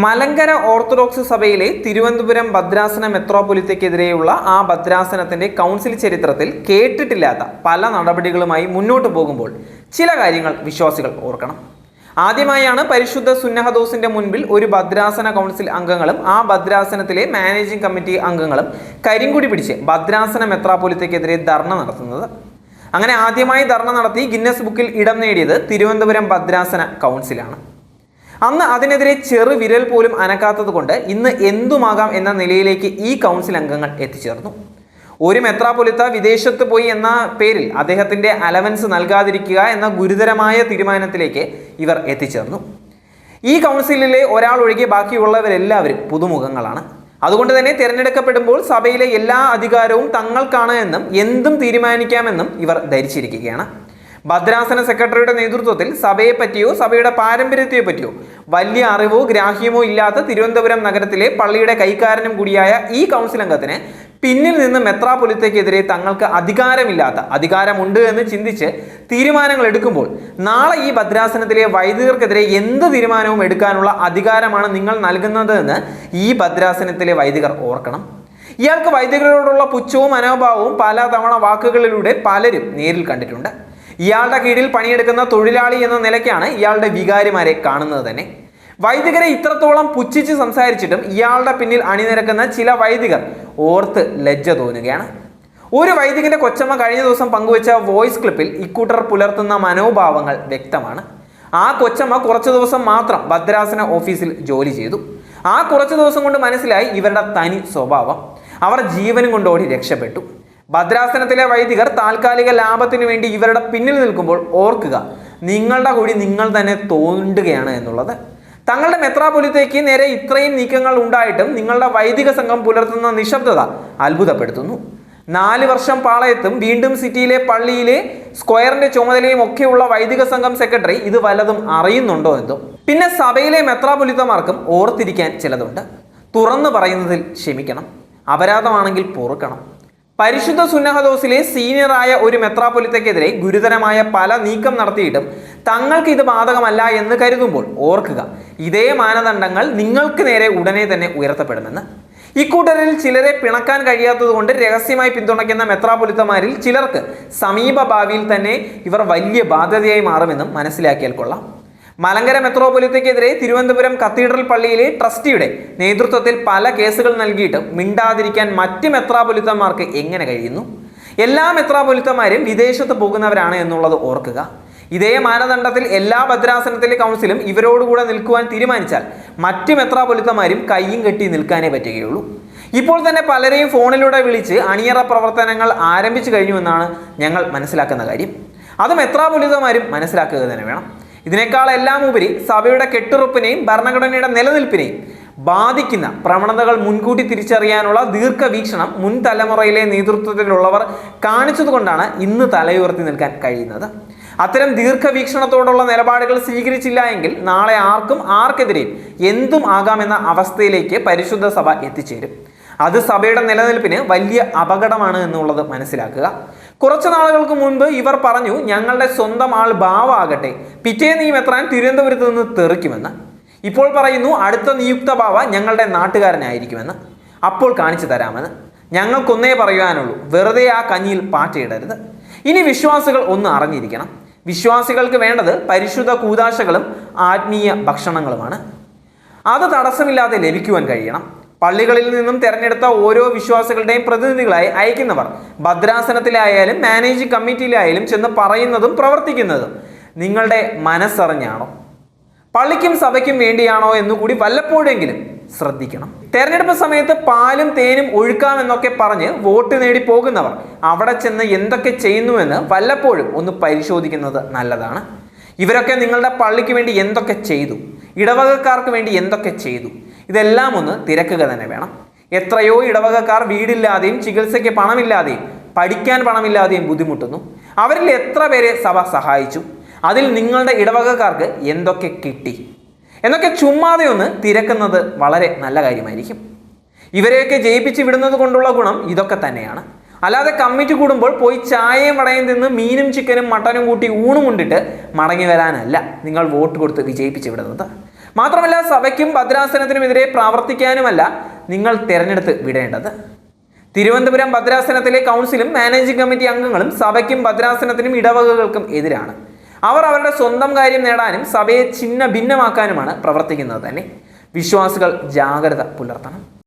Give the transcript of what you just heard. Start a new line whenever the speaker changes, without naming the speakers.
Malankara orthodox സഭയിലെ തിരുവനന്തപുരം ഭദ്രാസന മെത്രോപൊലിത്തയ്ക്കെതിരെയുള്ള ആ ഭദ്രാസനത്തിന്റെ കൗൺസിൽ ചരിത്രത്തിൽ കേട്ടിട്ടില്ലാത്ത പല നടപടികളുമായി മുന്നോട്ട് പോകുമ്പോൾ ചില കാര്യങ്ങൾ വിശ്വാസികൾ ഓർക്കണം. ആദ്യമായാണ് പരിശുദ്ധ സുന്നഹദോസിന്റെ മുൻപിൽ ഒരു ഭദ്രാസന കൗൺസിൽ അംഗങ്ങളും ആ ഭദ്രാസനത്തിലെ മാനേജിംഗ് കമ്മിറ്റി അംഗങ്ങളും കരിങ്കുടി പിടിച്ച് ഭദ്രാസന മെത്രാപൊലിത്തയ്ക്കെതിരെ ധർണ നടത്തുന്നത്. അങ്ങനെ ആദ്യമായി ധർണ നടത്തി ഗിന്നസ് ബുക്കിൽ ഇടം നേടിയത് തിരുവനന്തപുരം ഭദ്രാസന കൗൺസിലാണ്. അന്ന് അതിനെതിരെ ചെറു വിരൽ പോലും അനക്കാത്തത് കൊണ്ട് ഇന്ന് എന്തുമാകാം എന്ന നിലയിലേക്ക് ഈ കൗൺസിൽ അംഗങ്ങൾ എത്തിച്ചേർന്നു. ഒരു മെത്രാപൊലിത്ത വിദേശത്ത് പോയി എന്ന പേരിൽ അദ്ദേഹത്തിന്റെ അലവൻസ് നൽകാതിരിക്കുക എന്ന ഗുരുതരമായ തീരുമാനത്തിലേക്ക് ഇവർ എത്തിച്ചേർന്നു. ഈ കൗൺസിലിലെ ഒരാൾ ഒഴികെ ബാക്കിയുള്ളവരെല്ലാവരും പുതുമുഖങ്ങളാണ്. അതുകൊണ്ട് തന്നെ തിരഞ്ഞെടുക്കപ്പെടുമ്പോൾ സഭയിലെ എല്ലാ അധികാരവും തങ്ങൾക്കാണ് എന്നും എന്തും തീരുമാനിക്കാമെന്നും ഇവർ ധരിച്ചിരിക്കുകയാണ്. ഭദ്രാസന സെക്രട്ടറിയുടെ നേതൃത്വത്തിൽ സഭയെ പറ്റിയോ സഭയുടെ പാരമ്പര്യത്തെ പറ്റിയോ വലിയ അറിവോ ഗ്രാഹ്യമോ ഇല്ലാത്ത തിരുവനന്തപുരം നഗരത്തിലെ പള്ളിയുടെ കൈക്കാരനും കൂടിയായ ഈ കൗൺസിൽ അംഗത്തിന് പിന്നിൽ നിന്ന് മെത്രാപൊലിത്തയ്ക്കെതിരെ തങ്ങൾക്ക് അധികാരമില്ലാത്ത അധികാരമുണ്ട് എന്ന് ചിന്തിച്ച് തീരുമാനങ്ങൾ എടുക്കുമ്പോൾ നാളെ ഈ ഭദ്രാസനത്തിലെ വൈദികർക്കെതിരെ എന്ത് തീരുമാനവും എടുക്കാനുള്ള അധികാരമാണ് നിങ്ങൾ നൽകുന്നത് എന്ന് ഈ ഭദ്രാസനത്തിലെ വൈദികർ ഓർക്കണം. ഇയാൾക്ക് വൈദികരോടുള്ള പുച്ഛവും മനോഭാവവും പല തവണ വാക്കുകളിലൂടെ പലരും നേരിൽ കണ്ടിട്ടുണ്ട്. ഇയാളുടെ കീഴിൽ പണിയെടുക്കുന്ന തൊഴിലാളി എന്ന നിലയ്ക്കാണ് ഇയാളുടെ വികാരിമാരെ കാണുന്നത് തന്നെ. വൈദികരെ ഇത്രത്തോളം പുച്ഛിച്ച് സംസാരിച്ചിട്ടും ഇയാളുടെ പിന്നിൽ അണിനിരക്കുന്ന ചില വൈദികർ ഓർത്ത് ലജ്ജ തോന്നുകയാണ്. ഒരു വൈദികന്റെ കൊച്ചമ്മ കഴിഞ്ഞ ദിവസം പങ്കുവച്ച വോയിസ് ക്ലിപ്പിൽ ഇക്കൂട്ടർ പുലർത്തുന്ന മനോഭാവങ്ങൾ വ്യക്തമാണ്. ആ കൊച്ചമ്മ കുറച്ചു ദിവസം മാത്രം ഭദ്രാസന ഓഫീസിൽ ജോലി ചെയ്തു. ആ കുറച്ചു ദിവസം കൊണ്ട് മനസ്സിലായി ഇവരുടെ തനി സ്വഭാവം. അവർ ജീവനും കൊണ്ടോടി രക്ഷപ്പെട്ടു. ഭദ്രാസനത്തിലെ വൈദികർ താൽക്കാലിക ലാഭത്തിന് വേണ്ടി ഇവരുടെ പിന്നിൽ നിൽക്കുമ്പോൾ ഓർക്കുക നിങ്ങളുടെ കൂടി നിങ്ങൾ തന്നെ തോണ്ടുകയാണ് എന്നുള്ളത്. തങ്ങളുടെ മെത്രാപൊലിത്തേക്ക് നേരെ ഇത്രയും നീക്കങ്ങൾ ഉണ്ടായിട്ടും നിങ്ങളുടെ വൈദിക സംഘം പുലർത്തുന്ന നിശബ്ദത അത്ഭുതപ്പെടുത്തുന്നു. നാല് വർഷം പാളയത്തും വീണ്ടും സിറ്റിയിലെ പള്ളിയിലെ സ്ക്വയറിന്റെ ചുമതലയും ഒക്കെയുള്ള വൈദിക സംഘം സെക്രട്ടറി ഇത് വല്ലതും അറിയുന്നുണ്ടോ എന്തോ. പിന്നെ സഭയിലെ മെത്രാപൊലിത്തമാർക്കും ഓർത്തിരിക്കാൻ ചിലതുണ്ട്. തുറന്നു പറയുന്നതിൽ ക്ഷമിക്കണം. അപരാധമാണെങ്കിൽ പൊറുക്കണം. പരിശുദ്ധ സുന്നഹദോസിലെ സീനിയറായ ഒരു മെത്രാപൊലിത്തക്കെതിരെ ഗുരുതരമായ പല നീക്കം നടത്തിയിട്ടും തങ്ങൾക്ക് ഇത് ബാധകമല്ല എന്ന് കരുതുമ്പോൾ ഓർക്കുക ഇതേ മാനദണ്ഡങ്ങൾ നിങ്ങൾക്ക് നേരെ ഉടനെ തന്നെ ഉയർത്തപ്പെടുമെന്ന്. ഇക്കൂട്ടരിൽ ചിലരെ പിണക്കാൻ കഴിയാത്തതുകൊണ്ട് രഹസ്യമായി പിന്തുണയ്ക്കുന്ന മെത്രാപൊലിത്തമാരിൽ ചിലർക്ക് സമീപ ഭാവിയിൽ തന്നെ ഇവർ വലിയ ബാധ്യതയായി മാറുമെന്നും മനസ്സിലാക്കിയാൽ കൊള്ളാം. മലങ്കര മെത്രോപൊലിത്തയ്ക്കെതിരെ തിരുവനന്തപുരം കത്തീഡ്രൽ പള്ളിയിലെ ട്രസ്റ്റിയുടെ നേതൃത്വത്തിൽ പല കേസുകൾ നൽകിയിട്ടും മിണ്ടാതിരിക്കാൻ മറ്റ് മെത്രാപൊലിത്തന്മാർക്ക് എങ്ങനെ കഴിയുന്നു? എല്ലാ മെത്രാപൊലിത്തന്മാരും വിദേശത്ത് പോകുന്നവരാണ് എന്നുള്ളത് ഓർക്കുക. ഇതേ മാനദണ്ഡത്തിൽ എല്ലാ ഭദ്രാസനത്തിലെ കൗൺസിലും ഇവരോടുകൂടെ നിൽക്കുവാൻ തീരുമാനിച്ചാൽ മറ്റ് മെത്രാപൊലിത്തന്മാരും കൈയും കെട്ടി നിൽക്കാനേ പറ്റുകയുള്ളൂ. ഇപ്പോൾ തന്നെ പലരെയും ഫോണിലൂടെ വിളിച്ച് അണിയറ പ്രവർത്തനങ്ങൾ ആരംഭിച്ചു കഴിഞ്ഞുവെന്നാണ് ഞങ്ങൾ മനസ്സിലാക്കുന്ന കാര്യം. അത് മെത്രാപൊലിത്തമാരും മനസ്സിലാക്കുക തന്നെ വേണം. ഇതിനേക്കാൾ എല്ലാം ഉപരി സഭയുടെ കെട്ടുറപ്പിനെയും ഭരണഘടനയുടെ നിലനിൽപ്പിനെയും ബാധിക്കുന്ന പ്രവണതകൾ മുൻകൂട്ടി തിരിച്ചറിയാനുള്ള ദീർഘവീക്ഷണം മുൻ തലമുറയിലെ നേതൃത്വത്തിലുള്ളവർ കാണിച്ചതുകൊണ്ടാണ് ഇന്ന് തലയുയർത്തി നിൽക്കാൻ കഴിയുന്നത്. അത്തരം ദീർഘവീക്ഷണത്തോടുള്ള നിലപാടുകൾ സ്വീകരിച്ചില്ല എങ്കിൽ നാളെ ആർക്കും ആർക്കെതിരെയും എന്തും ആകാമെന്ന അവസ്ഥയിലേക്ക് പരിശുദ്ധ സഭ എത്തിച്ചേരും. അത് സഭയുടെ നിലനിൽപ്പിന് വലിയ അപകടമാണ് എന്നുള്ളത് മനസ്സിലാക്കുക. കുറച്ചു നാളുകൾക്ക് മുൻപ് ഇവർ പറഞ്ഞു ഞങ്ങളുടെ സ്വന്തം ആൾ ഭാവമാകട്ടെ പിറ്റേ ഈ മെത്രാൻ തിരുവനന്തപുരത്ത് നിന്ന് തെറിക്കുമെന്ന്. ഇപ്പോൾ പറയുന്നു അടുത്ത നിയുക്ത ഭാവ ഞങ്ങളുടെ നാട്ടുകാരനായിരിക്കുമെന്ന് അപ്പോൾ കാണിച്ചു തരാമെന്ന്. ഞങ്ങൾക്കൊന്നേ പറയുവാനുള്ളൂ വെറുതെ ആ കഞ്ഞിയിൽ പാറ്റയിടരുത് ഇനി വിശ്വാസികൾ ഒന്ന് അറിഞ്ഞിരിക്കണം. വിശ്വാസികൾക്ക് വേണ്ടത് പരിശുദ്ധ കൂതാശകളും ആത്മീയ ഭക്ഷണങ്ങളുമാണ്. അത് തടസ്സമില്ലാതെ ലഭിക്കുവാൻ കഴിയണം. പള്ളികളിൽ നിന്നും തിരഞ്ഞെടുത്ത ഓരോ വിശ്വാസികളുടെയും പ്രതിനിധികളായി അയക്കുന്നവർ. ഭദ്രാസനത്തിലായാലും മാനേജ് കമ്മിറ്റിയിലായാലും ചെന്ന് പറയുന്നതും പ്രവർത്തിക്കുന്നതും നിങ്ങളുടെ മനസ്സറിഞ്ഞാണോ? പള്ളിക്കും സഭയ്ക്കും വേണ്ടിയാണോ എന്നുകൂടി വല്ലപ്പോഴെങ്കിലും ശ്രദ്ധിക്കണം. തെരഞ്ഞെടുപ്പ് സമയത്ത് പാലും തേനും ഒഴുക്കാമെന്നൊക്കെ പറഞ്ഞ് വോട്ട് നേടി പോകുന്നവർ അവിടെ ചെന്ന് എന്തൊക്കെ ചെയ്യുന്നുവെന്ന് വല്ലപ്പോഴും ഒന്ന് പരിശോധിക്കുന്നത് നല്ലതാണ്. ഇവരൊക്കെ നിങ്ങളുടെ പള്ളിക്ക് വേണ്ടി എന്തൊക്കെ ചെയ്തു? ഇടവകക്കാർക്ക് വേണ്ടി എന്തൊക്കെ ചെയ്തു? ഇതെല്ലാം ഒന്ന് തിരക്കുക തന്നെ വേണം. എത്രയോ ഇടവകക്കാർ വീടില്ലാതെയും ചികിത്സയ്ക്ക് പണമില്ലാതെയും പഠിക്കാൻ പണമില്ലാതെയും ബുദ്ധിമുട്ടുന്നു. അവരിൽ എത്ര പേരെ സഭ സഹായിച്ചു? അതിൽ നിങ്ങളുടെ ഇടവകക്കാർക്ക് എന്തൊക്കെ കിട്ടി? എന്നൊക്കെ ചുമ്മാതെ ഒന്ന് തിരക്കുന്നത് വളരെ നല്ല കാര്യമായിരിക്കും. ഇവരെയൊക്കെ ജയിപ്പിച്ച് വിടുന്നത് കൊണ്ടുള്ള ഗുണം ഇതൊക്കെ തന്നെയാണ്. അല്ലാതെ കമ്മിറ്റി കൂടുമ്പോൾ പോയി ചായയും വടയും തിന്ന് മീനും ചിക്കനും മട്ടനും കൂട്ടി ഊണും കൊണ്ടിട്ട് മടങ്ങി വരാനല്ല. നിങ്ങൾ വോട്ട് കൊടുത്ത് വിജയിപ്പിച്ച് വിടുന്നത് മാത്രമല്ല സഭയ്ക്കും ഭദ്രാസനത്തിനുമെതിരെ പ്രവർത്തിക്കാനുമല്ല നിങ്ങൾ തിരഞ്ഞെടുത്ത് വിടേണ്ടത്. തിരുവനന്തപുരം ഭദ്രാസനത്തിലെ കൗൺസിലും മാനേജിംഗ് കമ്മിറ്റി അംഗങ്ങളും സഭയ്ക്കും ഭദ്രാസനത്തിനും ഇടവകകൾക്കും എതിരാണ്. അവർ അവരുടെ സ്വന്തം കാര്യം നേടാനും സഭയെ ചിഹ്ന ഭിന്നമാക്കാനുമാണ് പ്രവർത്തിക്കുന്നത് തന്നെ. വിശ്വാസികൾ ജാഗ്രത പുലർത്തണം.